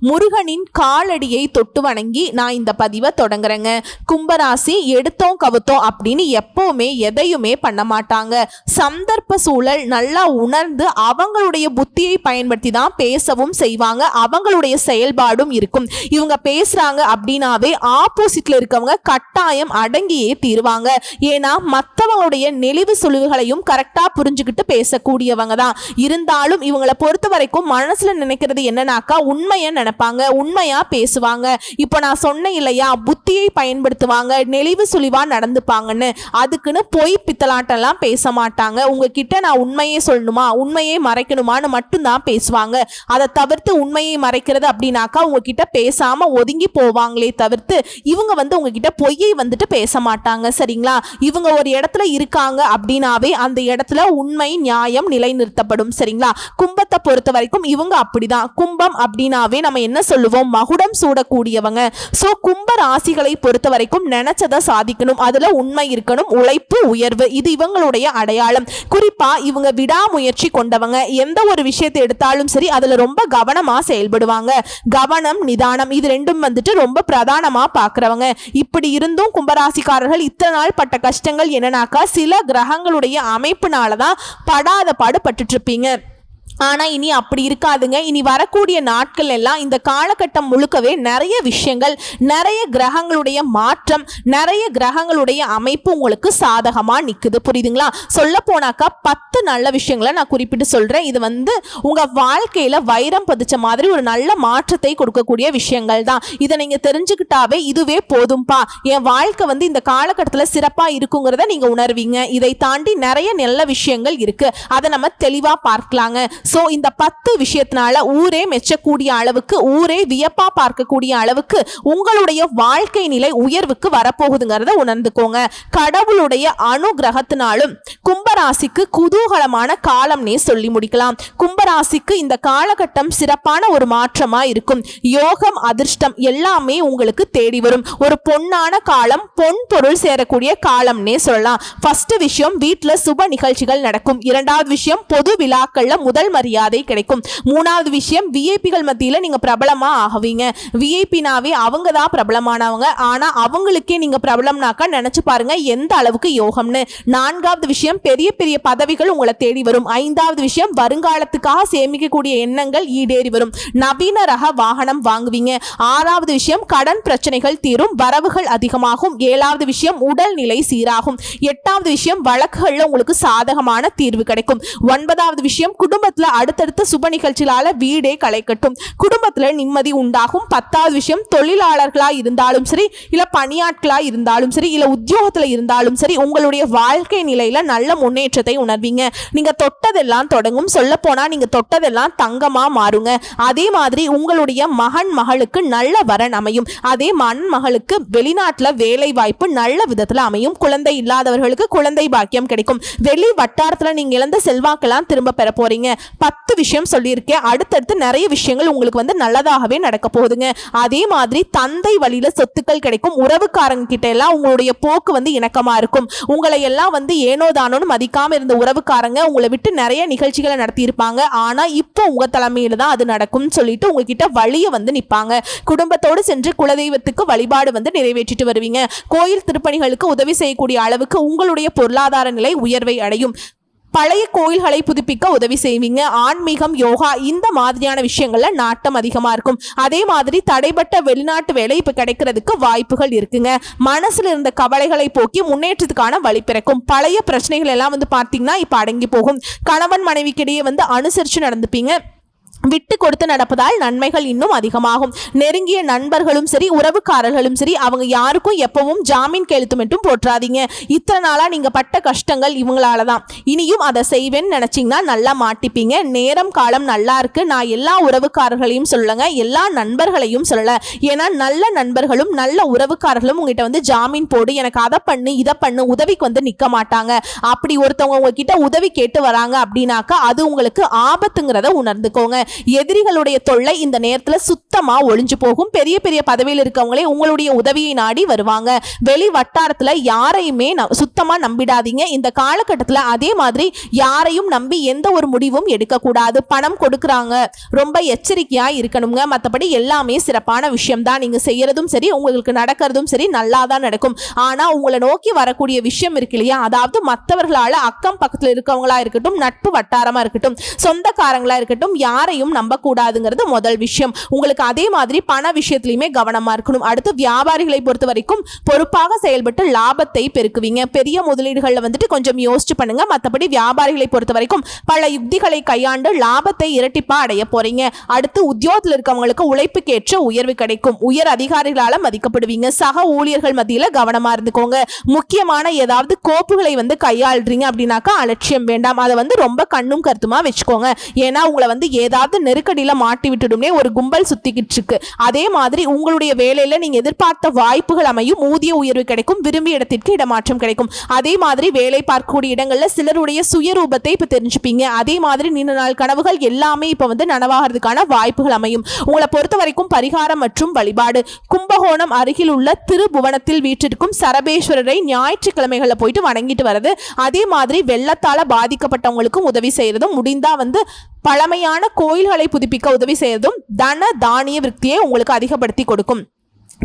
முருகனின் காலடியை தொட்டு வணங்கி நான் இந்த பதிவை தொடங்குறேங்க. கும்பராசி எடுத்தோம் கவுத்தோம் அப்படின்னு எப்பவுமே எதையுமே பண்ண மாட்டாங்க. சந்தர்ப்ப சூழல் நல்லா உணர்ந்து அவங்களுடைய புத்தியை பயன்படுத்தி தான் பேசவும் செய்வாங்க. அவங்களுடைய செயல்பாடும் இருக்கும். இவங்க பேசுறாங்க அப்படின்னாவே ஆப்போசிட்ல இருக்கவங்க கட்டாயம் அடங்கியே தீருவாங்க. ஏன்னா மற்றவங்களுடைய நெளிவு சுழிவுகளையும் கரெக்டா புரிஞ்சுக்கிட்டு பேசக்கூடியவங்க தான். இருந்தாலும் இவங்களை பொறுத்த வரைக்கும் மனசுல நினைக்கிறது என்னன்னாக்கா உண்மையை நினைப்பாங்க உண்மையா பேசுவாங்க. இப்போ நான் சொன்னேன் இல்லையா புத்தியை பயன்படுத்துவாங்க நெளிவு சுழிவா நடந்துப்பாங்கன்னு. அதுக்குன்னு பொய் பித்தலாட்டெல்லாம் பேச மாட்டாங்க. உங்ககிட்ட நான் உண்மையே சொல்லணுமா உண்மையை மறைக்கணுமான்னு மட்டும்தான் பேசுவாங்க. அதை தவிர்த்து உண்மையை மறைக்கிறது அப்படின்னாக்கா உங்ககிட்ட பேசாம ஒதுங்கி போவாங்களே தவிர்த்து இவங்க வந்து உங்ககிட்ட பொய்யை வந்துட்டு பேச மாட்டாங்க சரிங்களா? இவங்க ஒரு இடத்துல இருக்காங்க அப்படின்னாவே அந்த இடத்துல உண்மை நியாயம் நிலைநிறுத்தப்படும் சரிங்களா? கும்பத்தை பொறுத்த வரைக்கும் இவங்க அப்படிதான். கும்பம் அப்படின்னாவே நம்ம என்ன சொல்லுவோம்? மகுடம் சூடக்கூடியவங்க. ஸோ கும்ப ராசிகளை பொறுத்த வரைக்கும் நினைச்சதை சாதிக்கணும். அதில் உண்மை இருக்கணும். உழைப்பு உயர்வு இது இவங்களுடைய அடையாளம். குறிப்பா இவங்க விடாமுயற்சி கொண்டவங்க. எந்த ஒரு விஷயத்தை எடுத்தாலும் சரி அதில் ரொம்ப கவனமாக செயல்படுவாங்க. கவனம் நிதானம் இது ரெண்டும் வந்துட்டு ரொம்ப பிரதானமாக பார்க்குறவங்க இப்படி இருந்தும் கும்பராசிக்காரர்கள் இத்தனை நாள் பட்ட கஷ்டங்கள் என்னன்னாக்கா சில கிரகங்களுடைய அமைப்புனால தான் படாத பாடு பட்டுட்ருப்பீங்க இருப்பீங்க. ஆனால் இனி அப்படி இருக்காதுங்க. இனி வரக்கூடிய நாட்கள் எல்லாம் இந்த காலகட்டம் முழுக்கவே நிறைய விஷயங்கள் நிறைய கிரகங்களுடைய மாற்றம் நிறைய கிரகங்களுடைய அமைப்பு உங்களுக்கு சாதகமாக நிற்குது புரியுதுங்களா? சொல்ல போனாக்கா பத்து நல்ல விஷயங்களை நான் குறிப்பிட்டு சொல்கிறேன் இது வந்து உங்கள் வாழ்க்கையில் வைரம் பதிச்ச மாதிரி ஒரு நல்ல மாற்றத்தை கொடுக்கக்கூடிய விஷயங்கள் தான். இதை நீங்கள் தெரிஞ்சுக்கிட்டாவே இதுவே போதும்பா. என் வாழ்க்கை வந்து இந்த காலகட்டத்தில் சிறப்பாக இருக்குங்கிறத நீங்கள் உணர்வீங்க. இதை தாண்டி நிறைய நல்ல விஷயங்கள் இருக்குது அதை நம்ம தெளிவாக பார்க்கலாங்க. ஸோ இந்த பத்து விஷயத்தினால ஊரே மெச்சக்கூடிய அளவுக்கு ஊரே வியப்பா பார்க்கக்கூடிய அளவுக்கு உங்களுடைய வாழ்க்கை நிலை உயர்வுக்கு வரப்போகுதுங்கிறத உணர்ந்துக்கோங்க. கடவுளுடைய அனுகிரகத்தினாலும் கும்பராசிக்கு குதூகலமான காலம்னே சொல்லி முடிக்கலாம். கும்பராசிக்கு இந்த காலகட்டம் சிறப்பான ஒரு மாற்றமா இருக்கும். யோகம் அதிர்ஷ்டம் எல்லாமே உங்களுக்கு தேடி வரும். ஒரு பொன்னான காலம் பொன் பொருள் சேரக்கூடிய காலம்னே சொல்லலாம். ஃபர்ஸ்ட் விஷயம் வீட்டில் சுப நிகழ்ச்சிகள் நடக்கும். இரண்டாவது விஷயம் பொது விழாக்கள்ல முதல் மரியாதை கிடைக்கும். மூணாவது விஷயம் விஐபிகள் மத்தியில் நீங்கள் பிரபலமாக ஆகுவீங்க. விஐபினாவே அவங்க தான் பிரபலமானவங்க. ஆனால் அவங்களுக்கே நீங்கள் பிரபலம்னாக்கா நினச்சி பாருங்க எந்த அளவுக்கு யோகம்னு. நான்காவது விஷயம் பெரிய பெரிய பதவிகள் உங்களை தேடி வரும். ஐந்தாவது விஷயம் வருங்காலத்துக்காக சேமிக்கக்கூடிய எண்ணங்கள் ஈடேறி வரும். நவீன ரக வாகனம் வாங்குவீங்க. ஆறாவது விஷயம் கடன் பிரச்சனைகள் தீரும். வரவுகள் அதிகமாகும். ஏழாவது விஷயம் உடல்நிலை சீராகும். எட்டாவது விஷயம் வழக்குகள்ல உங்களுக்கு சாதகமான தீர்வு கிடைக்கும். ஒன்பதாவது விஷயம் குடும்பத்தில் அடுத்தடுத்த சுப நிகழ்ச்சிகளால வீடே களைக்கட்டும். குடும்பத்துல நிம்மதி உண்டாகும். பத்தாவது விஷயம் தொழிலாளர்களா இருந்தாலும் சரி இல்ல பணியாட்களா இருந்தாலும் சரி இல்ல உத்தியோகத்துல இருந்தாலும் சரி உங்களுடைய வாழ்க்கை நிலையில நல்ல முன்னேற்றத்தை உணர்வீங்க. நீங்க தொட்டதெல்லாம் தொடங்கும். சொல்ல போனா நீங்க தொட்டதெல்லாம் தங்கமா மாறுங்க. அதே மாதிரி உங்களுடைய மகன் மகளுக்கு நல்ல வரன் அமையும். அதே மண் மகளுக்கு வெளிநாட்டுல வேலை வாய்ப்பு நல்ல விதத்துல அமையும். குழந்தை இல்லாதவர்களுக்கு குழந்தை பாக்கியம் கிடைக்கும். வெளி வட்டாரத்துல நீங்க இழந்த செல்வாக்கெல்லாம் திரும்ப பெற போறீங்க. பத்து விஷயம் சொல்லியிருக்கேன். அடுத்தடுத்து நிறைய விஷயங்கள் உங்களுக்கு வந்து நல்லதாகவே நடக்க போகுதுங்க. அதே மாதிரி தந்தை வழியில சொத்துக்கள் கிடைக்கும். உறவுக்காரங்க கிட்ட எல்லாம் உங்களுடைய போக்கு வந்து இணக்கமா இருக்கும். உங்களை எல்லாம் வந்து ஏனோ தானோன்னு மதிக்காம இருந்த உறவுக்காரங்க உங்களை விட்டு நிறைய நிகழ்ச்சிகளை நடத்தியிருப்பாங்க. ஆனா இப்போ உங்க தலைமையில தான் அது நடக்கும்னு சொல்லிட்டு உங்ககிட்ட வழியை வந்து நிற்பாங்க குடும்பத்தோடு சென்று குலதெய்வத்துக்கு வழிபாடு வந்து நிறைவேற்றிட்டு வருவீங்க. கோயில் திருப்பணிகளுக்கு உதவி செய்யக்கூடிய அளவுக்கு உங்களுடைய பொருளாதார நிலை உயர்வை அடையும். பழைய கோயில்களை புதுப்பிக்க உதவி செய்வீங்க. ஆன்மீகம் யோகா இந்த மாதிரியான விஷயங்கள்ல நாட்டம் அதிகமா இருக்கும். அதே மாதிரி தடைப்பட்ட வெளிநாட்டு வேலை இப்ப கிடைக்கிறதுக்கு வாய்ப்புகள் இருக்குங்க. மனசுல இருந்த கவலைகளை போக்கி முன்னேற்றத்துக்கான வழி பிறக்கும். பழைய பிரச்சனைகள் எல்லாம் வந்து பார்த்தீங்கன்னா இப்ப அடங்கி போகும். கணவன் மனைவிக்கிடையே வந்து அனுசரிச்சு நடந்துப்பீங்க. விட்டு கொடுத்து நடப்பதால் நன்மைகள் இன்னும் அதிகமாகும். நெருங்கிய நண்பர்களும் சரி உறவுக்காரர்களும் சரி அவங்க யாருக்கும் எப்பவும் ஜாமீன் கையெழுத்து மட்டும் போட்டுறாதீங்க இத்தனை நாளாக நீங்கள் பட்ட கஷ்டங்கள் இவங்களால தான் இனியும் அதை செய்வேன்னு நினச்சிங்கன்னா நல்லா மாட்டிப்பீங்க. நேரம் காலம் நல்லா இருக்கு. நான் எல்லா உறவுக்காரர்களையும் சொல்லுங்க எல்லா நண்பர்களையும் சொல்லல. ஏன்னா நல்ல நண்பர்களும் நல்ல உறவுக்காரர்களும் உங்ககிட்ட வந்து ஜாமீன் போடு எனக்கு அதை பண்ணு இதை பண்ணு உதவிக்கு வந்து நிற்க மாட்டாங்க. அப்படி ஒருத்தவங்க உங்ககிட்ட உதவி கேட்டு வராங்க அப்படின்னாக்கா அது உங்களுக்கு ஆபத்துங்கிறத உணர்ந்துக்கோங்க. எதிரிகளுடைய தொல்லை இந்த நேரத்தில் சுத்தமாக ஒளிஞ்சு போகும். பெரிய பெரிய பதவியில் இருக்கவங்களே உங்களுடைய உதவியை நாடி வருவாங்க. வெளி வட்டாரத்தில் யாரையுமே சுத்தமாக நம்பிடாதீங்க. இந்த காலகட்டத்தில் அதே மாதிரி யாரையும் நம்பி எந்த ஒரு முடிவும் எடுக்கக்கூடாது. பணம் கொடுக்குறாங்க. ரொம்ப எச்சரிக்கையாக இருக்கணுங்க. மற்றபடி எல்லாமே சிறப்பான விஷயம் தான் நீங்கள் செய்யறதும் சரி உங்களுக்கு நடக்கிறதும் சரி நல்லா தான் நடக்கும். ஆனால் உங்களை நோக்கி வரக்கூடிய விஷயம் இருக்கு இல்லையா? அதாவது மற்றவர்களால் அக்கம் பக்கத்தில் இருக்கவங்களா இருக்கட்டும் நட்பு வட்டாரமாக இருக்கட்டும் சொந்தக்காரங்களா இருக்கட்டும் யாரையும் நம்பக்கூடாதுங்கிறது முதல் விஷயம். உங்களுக்கு அதே மாதிரி பண விஷயத்திலையுமே கவனமா இருக்கணும். அடுத்து வியாபாரிகளை பொறுத்த வரைக்கும் பொறுப்பாக செயல்பட்டு லாபத்தை பெருக்குவீங்க. பெரிய முதலீடுகள்ல வந்துட்டு கொஞ்சம் யோசிச்சு பண்ணுங்க. மற்றபடி வியாபாரிகளை பொறுத்த வரைக்கும் பல யுக்திகளை கையாண்டு லாபத்தை இரட்டிப்பா அடைய போறீங்க. அடுத்து உத்தியோகத்தில் இருக்கவங்களுக்கு உழைப்புக்கேற்ற உயர்வு கிடைக்கும். உயர் அதிகாரிகளால மதிக்கப்படுவீங்க. சக ஊழியர்கள் மத்தியில கவனமா இருந்துக்கோங்க. முக்கியமான ஏதாவது கோப்புகளை வந்து கையாளுறீங்க அப்படின்னாக்கா அலட்சியம் வேண்டாம். அதை வந்து ரொம்ப கண்ணும் கருத்துமா வச்சுக்கோங்க. ஏன்னா உங்களை வந்து ஏதாவது நெருக்கடியில் மாட்டி விட்டுடும்னே ஒரு கும்பல் சுத்திக்கிட்டு இருக்கு அதே மாதிரி உங்களுடைய வேலையில நீங்க எதிர்பார்த்த வாய்ப்புகள் அமையும் ஊதிய உயர்வு கிடைக்கும் விரும்பிய இடத்திற்கு இடமாற்றம் கிடைக்கும். அதே மாதிரி வேலை பார்க்கக்கூடிய இடங்கள்ல சிலருடைய சுயரூபத்தை இப்ப தெரிஞ்சுப்பீங்க. அதே மாதிரி நீண்ட நாள் கனவுகள் எல்லாமே இப்ப வந்து நனவாகிறதுக்கான வாய்ப்புகள் அமையும். உங்களை பொறுத்த வரைக்கும் பரிகாரம் மற்றும் வழிபாடு. கும்பகோணம் அருகில் உள்ள திருபுவனத்தில் வீற்றிருக்கும் சரபேஸ்வரரை ஞாயிற்றுக்கிழமைகளில் போயிட்டு வணங்கிட்டு வர்றது. அதே மாதிரி வெள்ளத்தால பாதிக்கப்பட்டவங்களுக்கும் உதவி செய்யறதும் முடிந்தா வந்து பழமையான கோயில்களை புதுப்பிக்க உதவி செய்யறதும் தன தானிய விருத்தியை உங்களுக்கு அதிகப்படுத்தி கொடுக்கும்.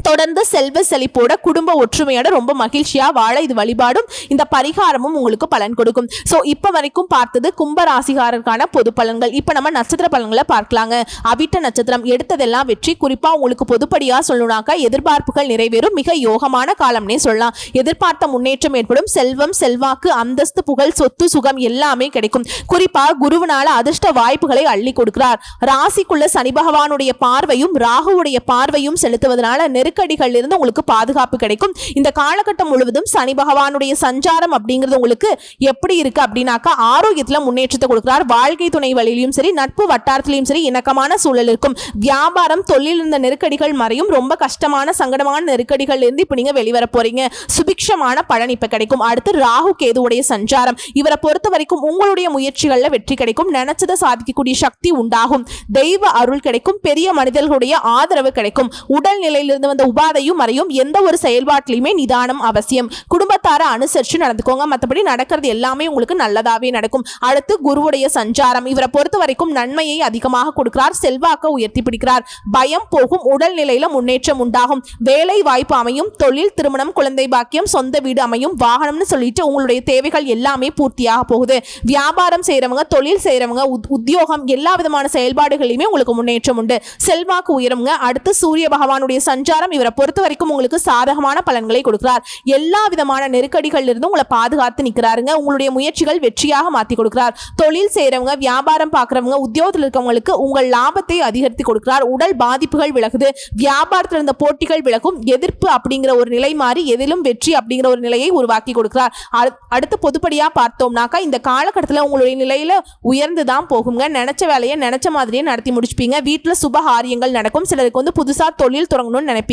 தொடர்ந்து செல்வ செழிப்போட குடும்ப ஒற்றுமையோட ரொம்ப மகிழ்ச்சியா வாழ இது வழிபாடும் இந்த பரிகாரமும் உங்களுக்கு பலன் கொடுக்கும். ஸோ இப்போ வரைக்கும் பார்த்தது கும்ப ராசிகாரருக்கான பொது பலன்கள். இப்போ நம்ம நட்சத்திர பலன்களை பார்க்கலாங்க. அவிட்ட நட்சத்திரம் எடுத்ததெல்லாம் வெற்றி. குறிப்பா உங்களுக்கு பொதுப்படியா சொல்லணும்னாக்கா எதிர்பார்ப்புகள் நிறைவேறும். மிக யோகமான காலம்னே சொல்லலாம். எதிர்பார்த்த முன்னேற்றம் ஏற்படும். செல்வம் செல்வாக்கு அந்தஸ்து புகழ் சொத்து சுகம் எல்லாமே கிடைக்கும். குறிப்பா குருவினால அதிர்ஷ்ட வாய்ப்புகளை அள்ளி கொடுக்கிறார். ராசிக்குள்ள சனி பகவானுடைய பார்வையும் ராகுவுடைய பார்வையும் செலுத்துவதனால நெருக்கடிகள் இருந்து உங்களுக்கு பாதுகாப்பு கிடைக்கும். இந்த காலகட்டம் முழுவதும் சனி பகவானுடைய சஞ்சாரம் அப்படிங்கிறது உங்களுக்கு எப்படி இருக்கு அப்படின்னாக்கா ஆரோக்கியத்தில் முன்னேற்றத்தை கொடுக்கிறார். வாழ்க்கை துணை வழியிலும் சரி நட்பு வட்டாரத்திலையும் சரி இணக்கமான சூழல் இருக்கும். வியாபாரம் தொழில் இருந்த நெருக்கடிகள் மறையும். ரொம்ப கஷ்டமான சங்கடமான நெருக்கடிகள் இருந்து இப்போ நீங்கள் வெளிவர போறீங்க. சுபிக்ஷமான பலன் இப்போ கிடைக்கும். அடுத்து ராகு கேதுவுடைய சஞ்சாரம். இவரை பொறுத்த வரைக்கும் உங்களுடைய முயற்சிகளில் வெற்றி கிடைக்கும். நினைச்சதை சாதிக்கக்கூடிய சக்தி உண்டாகும். தெய்வ அருள் கிடைக்கும். பெரிய மனிதர்களுடைய ஆதரவு கிடைக்கும். உடல் நிலையிலிருந்து வந்த உபாதையும் மறையும் எந்த ஒரு செயல்பாட்டிலையுமே நிதானம் அவசியம். குடும்பத்தாரை அனுசரிச்சு நடந்துக்கோங்க. மற்றபடி நடக்கிறது எல்லாமே உங்களுக்கு நல்லதாவே நடக்கும். அடுத்து குருவுடைய சஞ்சாரம். இவரை பொறுத்த வரைக்கும் நன்மையை அதிகமாக கொடுக்கிறார். செல்வாக்க உயர்த்தி பிடிக்கிறார். பயம் போகும். உடல் நிலையில முன்னேற்றம் உண்டாகும். வேலை வாய்ப்பு அமையும். தொழில் திருமணம் குழந்தை பாக்கியம் சொந்த வீடு அமையும். வாகனம்னு சொல்லிட்டு உங்களுடைய தேவைகள் எல்லாமே பூர்த்தியாக போகுது. வியாபாரம் செய்றவங்க தொழில் செய்யறவங்க உத்தியோகம் எல்லா விதமான செயல்பாடுகளையுமே உங்களுக்கு முன்னேற்றம் உண்டு. செல்வாக்கு உயருங்க. அடுத்து சூரிய பகவானுடைய சஞ்சாரம் இவரை பொறுத்த வரைக்கும் உங்களுக்கு சாதகமான பலன்களை கொடுக்கிறார். எல்லா விதமான நெருக்கடிகள் இருந்து உங்களை பாதுகாத்து நிற்கிறாருங்க. உங்களுடைய முயற்சிகள் வெற்றியாக மாத்தி கொடுக்கிறார். தொழில் செய்கிறவங்க வியாபாரம் பார்க்குறவங்க உத்தியோகத்தில் இருக்கவங்களுக்கு உங்கள் லாபத்தை அதிகரித்து கொடுக்கிறார். உடல் பாதிப்புகள் விலகுது. வியாபாரத்தில் இருந்த போட்டிகள் விலகும். எதிர்ப்பு அப்படிங்கிற ஒரு நிலை மாறி எதிலும் வெற்றி அப்படிங்கிற ஒரு நிலையை உருவாக்கி கொடுக்கிறார். அடுத்து பொதுப்படியா பார்த்தோம்னாக்கா இந்த காலகட்டத்தில் உங்களுடைய நிலையில் உயர்ந்து தான் போகுங்க. நினைச்ச வேலையை நினைச்ச மாதிரியே நடத்தி முடிச்சுப்பீங்க. வீட்டில் சுப காரியங்கள் நடக்கும். சிலருக்கு வந்து புதுசா தொழில் தொடங்கணும்னு நினைப்பீங்க.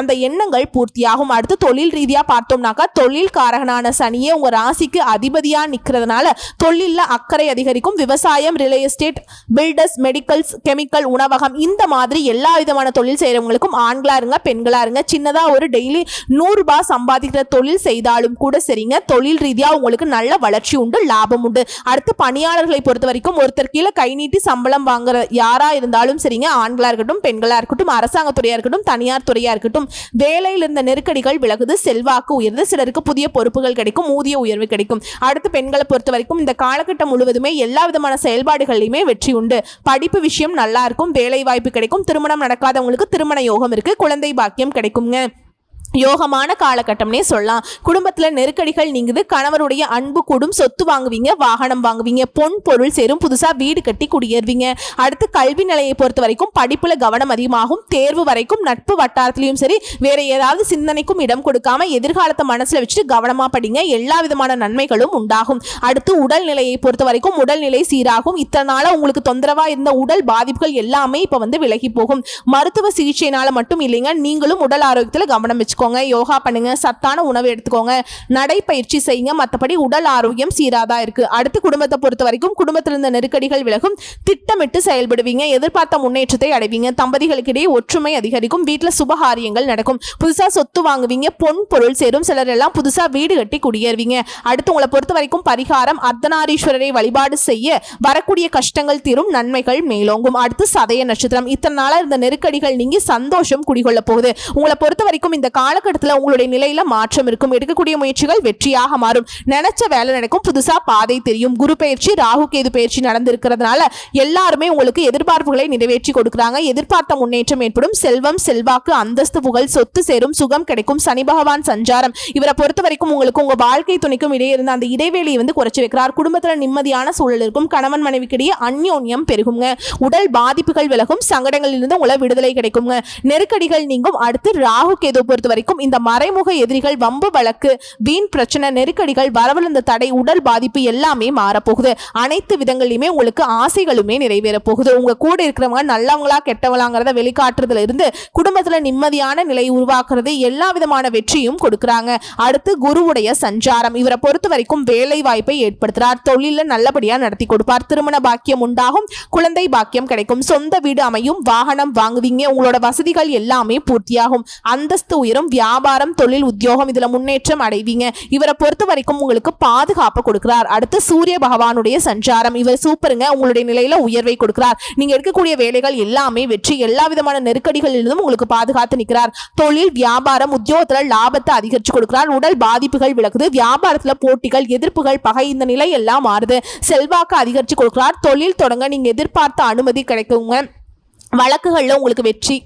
அந்த எண்ணங்கள் பூர்த்தியாகும். அடுத்து தொழில் ரீதியாக பார்த்தோம்னாக்கா தொழில் காரகனான சனியே உங்க ராசிக்கு அதிபதியாக நிக்கிறதுனால தொழிலில் அக்கறை அதிகரிக்கும். விவசாயம் real estate builders medicals chemical உணவகம் இந்த மாதிரி எல்லா விதமான தொழில் செய்கிறவங்களுக்கும் ஆண்களாக இருங்க பெண்களாக இருங்க. சின்னதாக ஒரு டெய்லி நூறுரூபா சம்பாதிக்கிற தொழில் செய்தாலும் கூட சரிங்க. தொழில் ரீதியாக உங்களுக்கு நல்ல வளர்ச்சி உண்டு லாபம் உண்டு. அடுத்து பணியாளர்களை பொறுத்த வரைக்கும் ஒருத்தர் கீழே கை நீட்டி சம்பளம் வாங்குற யாராக இருந்தாலும் சரிங்க. ஆண்களாக இருக்கட்டும் பெண்களாக இருக்கட்டும் அரசாங்கத்துறையாக இருக்கட்டும் தனியார் துறை துறையா இருக்கட்டும் வேலையில் இருந்த நெருக்கடிகள் விலகுது செல்வாக்கு உயர்ந்து சிலருக்கு புதிய பொறுப்புகள் கிடைக்கும் ஊதிய உயர்வு கிடைக்கும். அடுத்து பெண்களை பொறுத்த வரைக்கும் இந்த காலகட்டம் முழுவதுமே எல்லா விதமான செயல்பாடுகளிலுமே வெற்றி உண்டு. படிப்பு விஷயம் நல்லா இருக்கும் வேலை வாய்ப்பு கிடைக்கும் திருமணம் நடக்காதவங்களுக்கு திருமண யோகம் இருக்கு குழந்தை பாக்கியம் கிடைக்குங்க. யோகமான காலகட்டம்னே சொல்லலாம். குடும்பத்தில் நெருக்கடிகள் நீங்குது கணவருடைய அன்பு கூடும் சொத்து வாங்குவீங்க வாகனம் வாங்குவீங்க பொன் பொருள் சேரும் புதுசாக வீடு கட்டி குடியேறுவீங்க. அடுத்து கல்வி நிலையை பொறுத்த வரைக்கும் படிப்பில் கவனம் அதிகமாகும் தேர்வு வரைக்கும் நட்பு வட்டாரத்திலையும் சரி வேற ஏதாவது சிந்தனைக்கும் இடம் கொடுக்காம எதிர்காலத்தை மனசில் வச்சுட்டு கவனமாக படிங்க எல்லா விதமான நன்மைகளும் உண்டாகும். அடுத்து உடல் நிலையை பொறுத்த வரைக்கும் உடல்நிலை சீராகும். இத்தனை நாளாக உங்களுக்கு தொந்தரவாக இருந்த உடல் பாதிப்புகள் எல்லாமே இப்போ வந்து விலகி போகும். மருத்துவ சிகிச்சையினால மட்டும் இல்லைங்க நீங்களும் உடல் ஆரோக்கியத்தில் கவனம் வச்சுக்கோங்க. யோகா பண்ணுங்க சத்தான உணவு எடுத்துக்கோங்க நடைப்பயிற்சி செய்யுங்க மற்றபடி உடல் ஆரோக்கியம் சீராதா இருக்கு. அடுத்து குடும்பத்தை பொறுத்த வரைக்கும் குடும்பத்தில் இருந்த நெருக்கடிகள் விலகும் திட்டமிட்டு செயல்படுவீங்க எதிர்பார்த்த முன்னேற்றத்தை அடைவீங்க தம்பதிகளுக்கிடையே ஒற்றுமை அதிகரிக்கும் வீட்டில் சுபகாரியங்கள் நடக்கும் புதுசா சொத்து வாங்குவீங்க பொன் பொருள் சேரும் சிலர் எல்லாம் புதுசா வீடு கட்டி குடியேறுவீங்க. அடுத்து உங்களை பொறுத்த வரைக்கும் பரிகாரம் அர்த்தநாரீஸ்வரரை வழிபாடு செய்ய வரக்கூடிய கஷ்டங்கள் தீரும் நன்மைகள் மேலோங்கும். அடுத்து சதய நட்சத்திரம் இத்தனை நாளாக இருந்த நெருக்கடிகள் நீங்கி சந்தோஷம் குடிகொள்ள போகுது. உங்களை பொறுத்த வரைக்கும் இந்த காலகட்டத்தில் உங்களுடைய நிலையில மாற்றம் இருக்கும். எடுக்கக்கூடிய முயற்சிகள் வெற்றியாக மாறும். நினைச்ச வேலை நடக்கும். புதுசா பாதை தெரியும். குரு பயிற்சி ராகு கேது பயிற்சி நடந்திருக்கிறதுனால எல்லாருமே உங்களுக்கு எதிர்பார்ப்புகளை நிறைவேற்றி கொடுக்குறாங்க. எதிர்பார்த்த முன்னேற்றம் ஏற்படும். செல்வம் செல்வாக்கு அந்தஸ்து புகழ் சொத்து சேரும். சுகம் கிடைக்கும். சனி பகவான் சஞ்சாரம். இவரை பொறுத்த வரைக்கும் உங்களுக்கு உங்க வாழ்க்கை துணைக்கும் இடையே இருந்த அந்த இடைவெளியை வந்து குறைச்சி வைக்கிறார். குடும்பத்துல நிம்மதியான சூழல் இருக்கும். கணவன் மனைவிக்கிடையே அந்யோன்யம் பெருகுங்க. உடல் பாதிப்புகள் விலகும். சங்கடங்களிலிருந்து உங்களை விடுதலை கிடைக்குங்க. நெருக்கடிகள் நீங்கும். அடுத்து ராகு கேது பொறுத்தவரை வரைக்கும் இந்த மறைமுக எதிரிகள் வம்பு வழக்கு வீண் பிரச்சனை நெருக்கடிகள் வரவழந்த தடை உடல் பாதிப்பு எல்லாமே மாறப்போகுது. அனைத்து விதங்களிலுமே உங்களுக்கு ஆசைகளுமே நிறைவேற போகுது உங்க கூட இருக்கிறவங்க நல்லவங்களா கெட்டவங்களாங்கிறத வெளிக்காட்டுறதுல இருந்து குடும்பத்துல நிம்மதியான நிலை உருவாக்குறது எல்லா விதமான வெற்றியும் கொடுக்குறாங்க. அடுத்து குருவுடைய சஞ்சாரம். இவரை பொறுத்த வரைக்கும் வேலை வாய்ப்பை ஏற்படுத்துறார். தொழில நல்லபடியா நடத்தி கொடுப்பார். திருமண பாக்கியம் உண்டாகும். குழந்தை பாக்கியம் கிடைக்கும். சொந்த வீடு அமையும். வாகனம் வாங்குவீங்க. உங்களோட வசதிகள் எல்லாமே பூர்த்தியாகும். அந்தஸ்து உயரும். வியாபாரம் தொழில் உத்தியோகம் இதில் முன்னேற்றம் அடைவீங்க. இவரை பொறுத்த வரைக்கும் உங்களுக்கு பாதுகாப்பு கொடுக்கிறார். அடுத்து சூரிய பகவானுடைய சஞ்சாரம். இவர் சூப்பருங்க. உங்களுடைய நிலையில உயர்வை கொடுக்கிறார். நீங்க எடுக்கக்கூடிய வேலைகள் எல்லாமே வெற்றி. எல்லா விதமான நெருக்கடிகளிலிருந்தும் உங்களுக்கு பாதுகாத்து நிற்கிறார். தொழில் வியாபாரம் உத்தியோகத்துல லாபத்தை அதிகரிச்சு கொடுக்கிறார். உடல் பாதிப்புகள் விலகுது. வியாபாரத்துல போட்டிகள் எதிர்ப்புகள் பகை இந்த நிலை எல்லாம் மாறுது. செல்வாக்கு அதிகரிச்சு கொடுக்கிறார். தொழில் தொடங்க நீங்க எதிர்பார்த்த அனுமதி கிடைக்குங்க. வழக்குகளில் உங்களுக்கு வெற்றி.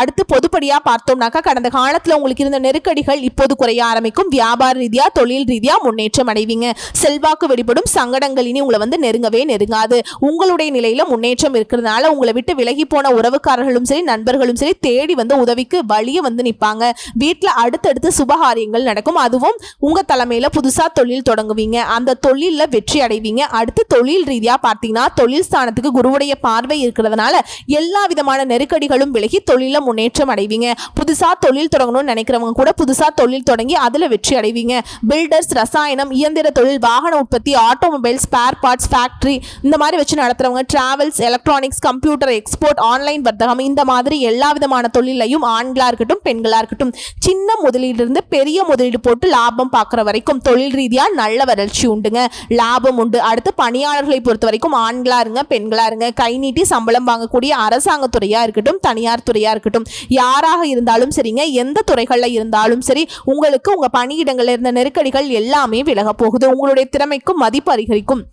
அடுத்து பொதுப்படியாக பார்த்தோம்னாக்கா கடந்த காலத்தில் உங்களுக்கு இருந்த நெருக்கடிகள் இப்போது குறைய ஆரம்பிக்கும். வியாபார ரீதியாக தொழில் ரீதியாக முன்னேற்றம் அடைவீங்க. செல்வாக்கு வெளிப்படும். சங்கடங்கள் இனி உங்களை வந்து நெருங்கவே நெருங்காது. உங்களுடைய நிலையில் முன்னேற்றம் இருக்கிறதுனால உங்களை விட்டு விலகி போன உறவுக்காரர்களும் சரி நண்பர்களும் சரி தேடி வந்து உதவிக்கு வழியை வந்து நிற்பாங்க வீட்டில் அடுத்தடுத்து சுபகாரியங்கள் நடக்கும். அதுவும் உங்கள் தலைமையில் புதுசாக தொழில் தொடங்குவீங்க. அந்த தொழிலில் வெற்றி அடைவீங்க. அடுத்து தொழில் ரீதியாக பார்த்தீங்கன்னா தொழில் ஸ்தானத்துக்கு குருவுடைய பார்வை இருக்கிறதுனால எல்லா விதமான நெருக்கடிகளும் விலகி தொழில முன்னேற்றம் அடைவீங்க. புதுசா தொழில் தொடங்கணும்னு நினைக்கிறவங்க கூட புதுசா தொழில் தொடங்கி அதில் வெற்றி அடைவீங்க. பில்டர்ஸ் ரசாயனம் இயந்திர தொழில் வாகன உற்பத்தி ஆட்டோமொபைல் ஸ்பேர் பார்ட்ஸ் ஃபேக்ட்ரி இந்த மாதிரி வச்சு நடத்துறவங்க travels electronics computer export online வர்த்தகம் இந்த மாதிரி எல்லா விதமான தொழிலையும் ஆண்களாக இருக்கட்டும் பெண்களாக இருக்கட்டும் சின்ன முதலீடு இருந்து பெரிய முதலீடு போட்டு லாபம் பார்க்குற வரைக்கும் தொழில் ரீதியாக நல்ல வளர்ச்சி உண்டுங்க. லாபம் உண்டு. அடுத்து பணியாளர்களை பொறுத்த வரைக்கும் ஆண்களாக இருங்க பெண்களாக இருங்க. கை நீட்டி சம்பளம் வாங்கக்கூடிய அரசாங்க துறையாக இருக்கட்டும் தனியார் துறையாக இருக்கட்டும் யாராக இருந்தாலும் சரிங்க எந்த துறைகளில் இருந்தாலும் சரி உங்களுக்கு உங்க பணியிடங்களில் இருந்த நெருக்கடிகள் எல்லாமே விலக போகுது. உங்களுடைய திறமைக்கும் மதிப்பு அதிகரிக்கும்.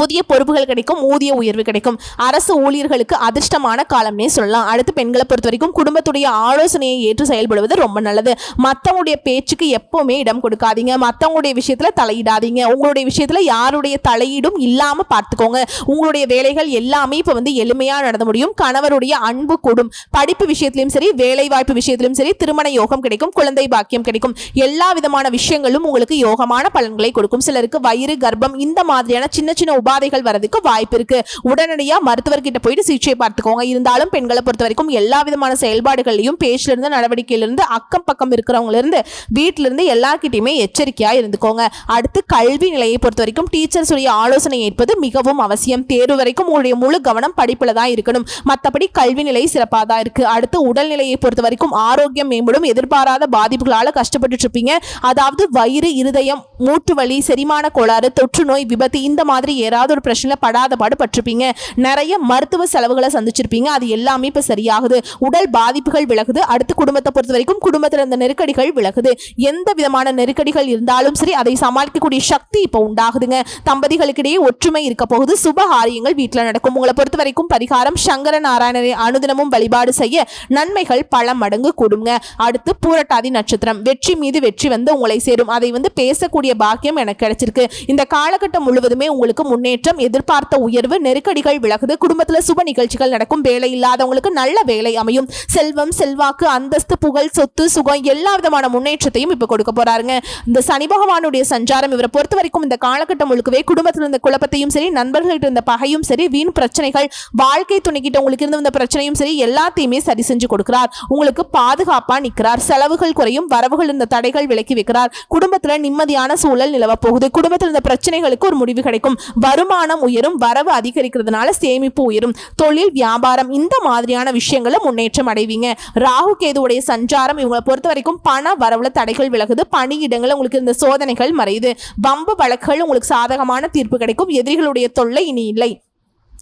புதிய பொறுப்புகள் கிடைக்கும் ஊதிய உயர்வு கிடைக்கும். அரசு ஊழியர்களுக்கு அதிர்ஷ்டமான காலம்னே சொல்லலாம். அடுத்து பெண்களை பொறுத்த வரைக்கும் குடும்பத்துடைய ஆலோசனையை ஏற்று செயல்படுவது ரொம்ப நல்லது. மற்றவங்களுடைய பேச்சுக்கு எப்பவுமே இடம் கொடுக்காதீங்க. மற்றவங்களுடைய விஷயத்துல தலையிடாதீங்க. உங்களுடைய விஷயத்துல யாருடைய தலையீடும் இல்லாம பார்த்துக்கோங்க. உங்களுடைய வேலைகள் எல்லாமே இப்போ வந்து எளிமையா நடத்த முடியும். கணவருடைய அன்பு கூடும். படிப்பு விஷயத்திலும் சரி வேலை வாய்ப்பு விஷயத்திலும் சரி திருமண யோகம் கிடைக்கும் குழந்தை பாக்கியம் கிடைக்கும். எல்லா விதமான விஷயங்களும் உங்களுக்கு யோகமான பலன்களை கொடுக்கும். சிலருக்கு வயிறு கர்ப்பம் இந்த மாதிரியான சின்ன சின்ன உபாதைகள் வரதுக்கு வாய்ப்பு இருக்கு. உடனடியா மருத்துவர்கிட்ட போயிட்டு சிகிச்சை பார்த்துக்கோங்க. இருந்தாலும் பெண்களை பொறுத்த வரைக்கும் எல்லா விதமான செயல்பாடுகள்லையும் பேச்சுல இருந்து நடவடிக்கையில இருந்து அக்கம் பக்கம் இருக்கிறவங்கள இருந்து வீட்டில இருந்து எல்லார்கிட்டயுமே எச்சரிக்கையா இருந்துக்கோங்க. அடுத்து கல்வி நிலையை பொறுத்த வரைக்கும் டீச்சர்ஸ் உடைய ஆலோசனை ஏற்பது மிகவும் அவசியம். தேர்வு வரைக்கும் உங்களுடைய முழு கவனம் படிப்புல தான் இருக்கணும். மற்றபடி கல்வி நிலை சிறப்பாக தான் இருக்கு. அடுத்து உடல்நிலையை பொறுத்த வரைக்கும் ஆரோக்கியம் மேம்படும். எதிர்பாராத பாதிப்புகளால் கஷ்டப்பட்டுட்டு இருப்பீங்க. அதாவது வயிறு இருதயம் மூட்டு வலி செரிமான கோளாறு தொற்று நோய் விபத்து இந்த மாதிரி ஏறாத ஏதாவது ஒரு பிரச்சனையில் படாத பாடு பட்டிருப்பீங்க நிறைய மருத்துவ செலவுகளை சந்திச்சிருப்பீங்க. அது எல்லாமே இப்போ சரியாகுது. உடல் பாதிப்புகள் விலகுது. அடுத்து குடும்பத்தை பொறுத்த வரைக்கும் குடும்பத்தில் இருந்த நெருக்கடிகள் விலகுது. எந்த விதமான நெருக்கடிகள் இருந்தாலும் சரி அதை சமாளிக்கக்கூடிய சக்தி இப்போ உண்டாகுதுங்க. தம்பதிகளுக்கிடையே ஒற்றுமை இருக்க போகுது. சுப காரியங்கள் வீட்டில் நடக்கும். உங்களை பொறுத்த வரைக்கும் பரிகாரம் சங்கர நாராயணரை அனுதினமும் வழிபாடு செய்ய நன்மைகள் பல மடங்கு கூடுங்க. அடுத்து பூரட்டாதி நட்சத்திரம். வெற்றி மீது வெற்றி வந்து உங்களை சேரும். அதை வந்து பேசக்கூடிய பாக்கியம் எனக்கு கிடைச்சிருக்கு. இந்த காலகட்டம் முழுவதுமே உங்களுக்கு முன்னேற்றம் எதிர்பார்த்த உயர்வு நெருக்கடிகள் விலகுது. குடும்பத்தில் சுப நிகழ்ச்சிகள் நடக்கும். வேலை இல்லாதவங்களுக்கு நல்ல வேலை அமையும். செல்வம் செல்வாக்கு அந்தஸ்து புகழ் சொத்து சுகம் எல்லா விதமான முன்னேற்றத்தையும் இப்போ கொடுக்க போறாருங்க. இந்த சனி பகவானுடைய சஞ்சாரம் இவரை பொறுத்த வரைக்கும் இந்த காலகட்டம் முழுக்கவே குடும்பத்தில் இருந்த குழப்பத்தையும் சரி நண்பர்கள்ட்ட இருந்த பகையும் சரி வீண் பிரச்சனைகள் வாழ்க்கை துணைக்கிட்ட உங்களுக்கு இருந்த பிரச்சனையும் சரி எல்லாத்தையுமே சரி செஞ்சு கொடுக்கிறார். உங்களுக்கு பாதுகாப்பா நிற்கிறார் செலவுகள் குறையும் வரவுகள் இருந்த தடைகள் விலக்கி வைக்கிறார். குடும்பத்தில் நிம்மதியான சூழல் நிலவ போகுது. குடும்பத்தில் இருந்த பிரச்சனைகளுக்கு ஒரு முடிவு கிடைக்கும். வருமானம் உயரும் வரவு அதிகரிக்கிறதுனால சேமிப்பு உயரும். தொழில் வியாபாரம் இந்த மாதிரியான விஷயங்கள முன்னேற்றம் அடைவீங்க. ராகு கேதுவுடைய சஞ்சாரம் இவங்களை பொறுத்த வரைக்கும் பண வரவுல தடைகள் விலகுது. பணியிடங்கள் உங்களுக்கு இந்த சோதனைகள் மறையுது. வம்பு வழக்குகள் உங்களுக்கு சாதகமான தீர்ப்பு கிடைக்கும். எதிரிகளுடைய தொல்லை இனி இல்லை.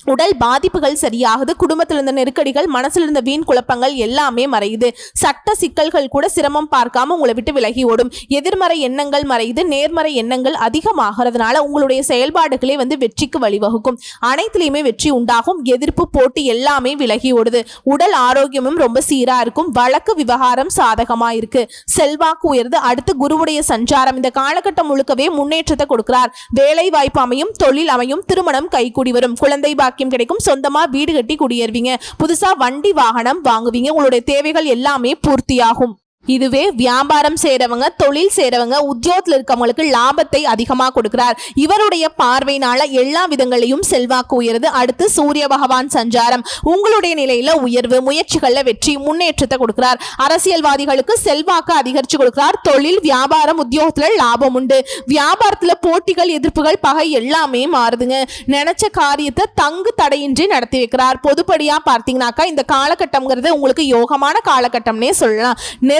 உடல் பாதிப்புகள் சரியாகுது குடும்பத்தில் இருந்த நெருக்கடிகள் மனசில் இருந்த வீண் குழப்பங்கள் எல்லாமே மறையுது. சட்ட சிக்கல்கள் கூட சிரமம் பார்க்காம உங்களை விட்டு விலகி ஓடும். எதிர்மறை எண்ணங்கள் மறையுது நேர்மறை எண்ணங்கள் அதிகமாகிறதுனால உங்களுடைய செயல்பாடுகளே வந்து வெற்றிக்கு வழிவகுக்கும். அனைத்துலேயுமே வெற்றி உண்டாகும் எதிர்ப்பு போட்டி எல்லாமே விலகி ஓடுது. உடல் ஆரோக்கியமும் ரொம்ப சீராக இருக்கும் வழக்கு விவகாரம் சாதகமாக இருக்கு. செல்வாக்கு உயர்ந்து அடுத்து குருவுடைய சஞ்சாரம். இந்த காலகட்டம் முழுக்கவே முன்னேற்றத்தை கொடுக்கிறார். வேலை வாய்ப்பு அமையும் தொழில் அமையும் திருமணம் கைகூடி வரும். குழந்தை பாக்கியம் கிடைக்கும். சொந்தமா வீடு கட்டி குடியேறுவீங்க. புதுசா வண்டி வாகனம் வாங்குவீங்க. உங்களுடைய தேவைகள் எல்லாமே பூர்த்தியாகும். இதுவே வியாபாரம் செய்கிறவங்க தொழில் செய்கிறவங்க உத்தியோகத்தில் இருக்கவங்களுக்கு லாபத்தை அதிகமாக கொடுக்கிறார். இவருடைய பார்வையினால எல்லா விதங்களையும் செல்வாக்கு உயருது. அடுத்து சூரிய பகவான் சஞ்சாரம். உங்களுடைய நிலையில உயர்வு முயற்சிகளில் வெற்றி முன்னேற்றத்தை கொடுக்கிறார். அரசியல்வாதிகளுக்கு செல்வாக்கு அதிகரித்து கொடுக்கிறார். தொழில் வியாபாரம் உத்தியோகத்தில் லாபம் உண்டு. வியாபாரத்தில் போட்டிகள் எதிர்ப்புகள் பகை எல்லாமே மாறுதுங்க. நினைச்ச காரியத்தை தங்கு தடையின்றி நடத்தி வைக்கிறார். பொதுப்படியாக பார்த்தீங்கன்னாக்கா இந்த காலகட்டம்ங்கிறது உங்களுக்கு யோகமான காலகட்டம்னே சொல்லலாம்.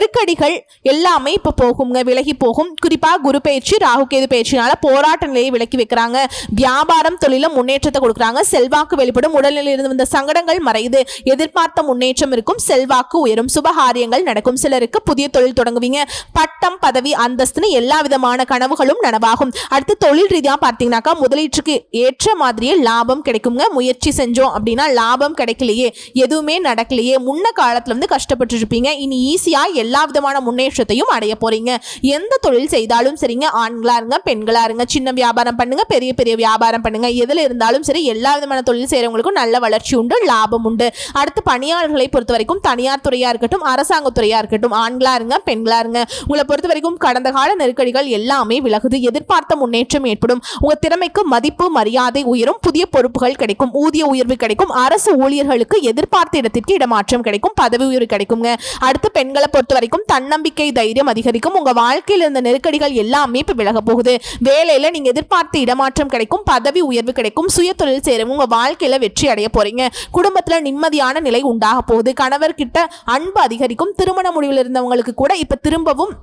நெருக்கடிகள் எல்லாமே இப்போ போகுங்க விலகி போகும். குறிப்பா குரு பயிற்சி ராகு கேது பயிற்சினால போராட்ட நிலையை விலக்கி வைக்கிறாங்க. வியாபாரம் தொழில முன்னேற்றத்தை கொடுக்குறாங்க. செல்வாக்கு வெளிப்படும். உடல்நிலையில் இருந்து வந்த சங்கடங்கள் மறையுது. எதிர்பார்த்த முன்னேற்றம் இருக்கும். செல்வாக்கு உயரும். சுபகாரியங்கள் நடக்கும். சிலருக்கு புதிய தொழில் தொடங்குவீங்க. பட்டம் பதவி அந்தஸ்துன்னு எல்லா விதமான கனவுகளும் நனவாகும். அடுத்து தொழில் ரீதியா பார்த்தீங்கன்னாக்கா முதலீட்டுக்கு ஏற்ற மாதிரியே லாபம் கிடைக்குங்க. முயற்சி செஞ்சோம் அப்படின்னா லாபம் கிடைக்கலையே. எதுவுமே நடக்கலையே. முன்ன காலத்துல இருந்து கஷ்டப்பட்டு இருப்பீங்க. இனி ஈஸியா எல்லா விதமான முன்னேற்றத்தையும் அடைய போறீங்க. எந்த தொழில் செய்தாலும் சரிங்க ஆண்களா இருங்க பெண்களா இருங்க சின்ன வியாபாரம் பண்ணுங்க பெரிய பெரிய வியாபாரம் பண்ணுங்க. எதுல இருந்தாலும் சரி எல்லா விதமான தொழில் செய்யறவங்களுக்கும் நல்ல வளர்ச்சி உண்டு லாபம் உண்டு. அடுத்து பணியாளர்களை பொறுத்த வரைக்கும் தனியார் துறையா இருக்கட்டும் அரசாங்க துறையா இருக்கட்டும் ஆண்களா இருங்க பெண்களா இருங்க உங்களை பொறுத்த வரைக்கும் கடந்த கால நெருக்கடிகள் எல்லாமே விலகுது. எதிர்பார்த்த முன்னேற்றம் ஏற்படும். உங்க திறமைக்கு மதிப்பு மரியாதை உயரும். புதிய பொறுப்புகள் கிடைக்கும் ஊதிய உயர்வு கிடைக்கும். அரசு ஊழியர்களுக்கு எதிர்பார்த்த இடத்திற்கு இடமாற்றம் கிடைக்கும் பதவி உயர்வு கிடைக்குங்க. அடுத்து பெண்களை பொறுத்த வரைக்கும் தன்னம்பிக்கை தைரியம் அதிகரிக்கும். உங்க வாழ்க்கையில் இருந்த நெருக்கடிகள் எல்லாமே இப்ப விலக போகுது. வேலையில நீங்க எதிர்பார்த்த இடமாற்றம் கிடைக்கும் பதவி உயர்வு கிடைக்கும் சுய தொழில் செய்யறவங்க உங்க வாழ்க்கையில வெற்றி அடைய போறீங்க. குடும்பத்துல நிம்மதியான நிலை உண்டாக போகுது. கணவர்கிட்ட அன்பு அதிகரிக்கும். திருமண முடிவில் இருந்தவங்களுக்கு கூட இப்ப திரும்பவும்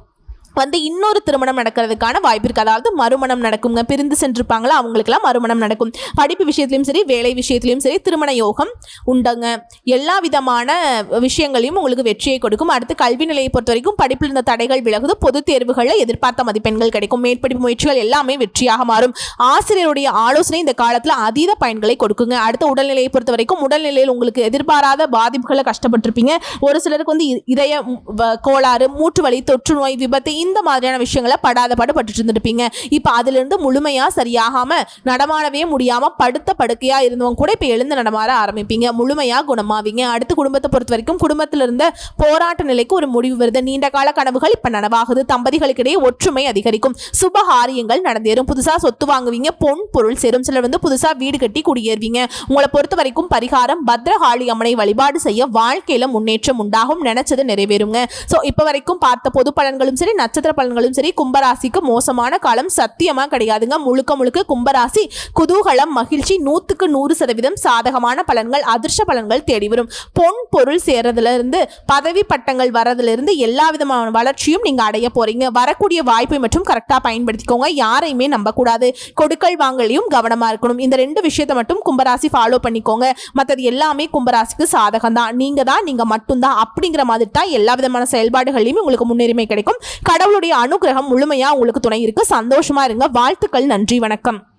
வந்து இன்னொரு திருமணம் நடக்கிறதுக்கான வாய்ப்பு இருக்குது அதாவது மறுமணம் நடக்குங்க. பிரிந்து சென்றிருப்பாங்களா? அவங்களுக்கெல்லாம் மறுமணம் நடக்கும். படிப்பு விஷயத்துலையும் சரி வேலை விஷயத்துலையும் சரி திருமண யோகம் உண்டுங்க. எல்லா விதமான விஷயங்களையும் உங்களுக்கு வெற்றியை கொடுக்கும். அடுத்து கல்வி நிலையை பொறுத்த வரைக்கும் படிப்பில் இருந்த தடைகள் விலகுது. பொது தேர்வுகளில் எதிர்பார்த்த மதிப்பெண்கள் கிடைக்கும். மேற்படிப்பு முயற்சிகள் எல்லாமே வெற்றியாக மாறும். ஆசிரியருடைய ஆலோசனை இந்த காலத்தில் அதீத பயன்களை கொடுக்குங்க. அடுத்த உடல்நிலையை பொறுத்த வரைக்கும் உடல்நிலையில் உங்களுக்கு எதிர்பாராத பாதிப்புகளை கஷ்டப்பட்டிருப்பீங்க. ஒரு சிலருக்கு வந்து இ- இதய வ- கோளாறு மூட்டு வலி தொற்று நோய் விபத்து இந்த மாதிரியான விஷயங்களை படாத பாடு பட்டுட்டு இருந்துருப்பீங்க இப்போ அதிலிருந்து முழுமையாக சரியாகாம நடமாடவே முடியாம படுத்த படுக்கையா இருந்தவங்க கூட இப்போ எழுந்து நடமாற ஆரம்பிப்பீங்க. முழுமையா குணமாவீங்க. அடுத்து குடும்பத்தை பொறுத்த வரைக்கும் குடும்பத்தில் இருந்த போராட்ட நிலைக்கு ஒரு முடிவு வருது. நீண்ட கால கனவுகள் இப்போ நனவாகுது. தம்பதிகளுக்கிடையே ஒற்றுமை அதிகரிக்கும். சுப காரியங்கள் நடந்தேறும். புதுசா சொத்து வாங்குவீங்க. பொன் பொருள் சேரும் சிலர் வந்து புதுசா வீடு கட்டி குடியேறுவீங்க. உங்களை பொறுத்த வரைக்கும் பரிகாரம் பத்ரகாளி அம்மனை வழிபாடு செய்ய வாழ்க்கையில முன்னேற்றம் உண்டாகும். நினைச்சது நிறைவேறுங்க. ஸோ இப்போ வரைக்கும் பார்த்த பொது பலன்களும் சரி நட்சத்திர பலன்களும் சரி கும்பராசிக்கு மோசமான காலம் சத்தியமா கிடையாதுங்க. முழுக்க முழுக்க கும்பராசி குதூகலம் மகிழ்ச்சி நூத்துக்கு நூறு சதவீதம் சாதகமான பலன்கள் அதிர்ஷ்ட பலன்கள் தேடி வரும். பொன் பொருள் சேர்றதுல இருந்து பதவி பட்டங்கள் வர்றதுல இருந்து எல்லா விதமான வளர்ச்சியும் நீங்க அடைய போறீங்க. வரக்கூடிய வாய்ப்பை மற்றும் கரெக்டா பயன்படுத்திக்கோங்க. யாரையுமே நம்பக்கூடாது. கொடுக்கல் வாங்கலையும் கவனமா இருக்கணும். இந்த ரெண்டு விஷயத்தை மட்டும் கும்பராசி ஃபாலோ பண்ணிக்கோங்க. மற்றது எல்லாமே கும்பராசிக்கு சாதகம் தான் நீங்க தான் நீங்க மட்டும்தான். அப்படிங்கிற மாதிரி தான் எல்லா விதமான செயல்பாடுகளையும் உங்களுக்கு முன்னுரிமை கிடைக்கும். கடவுளுடைய அனுகிரகம் முழுமையா உங்களுக்கு துணை இருக்கு. சந்தோஷமா இருங்க. வாழ்த்துக்கள். நன்றி. வணக்கம்.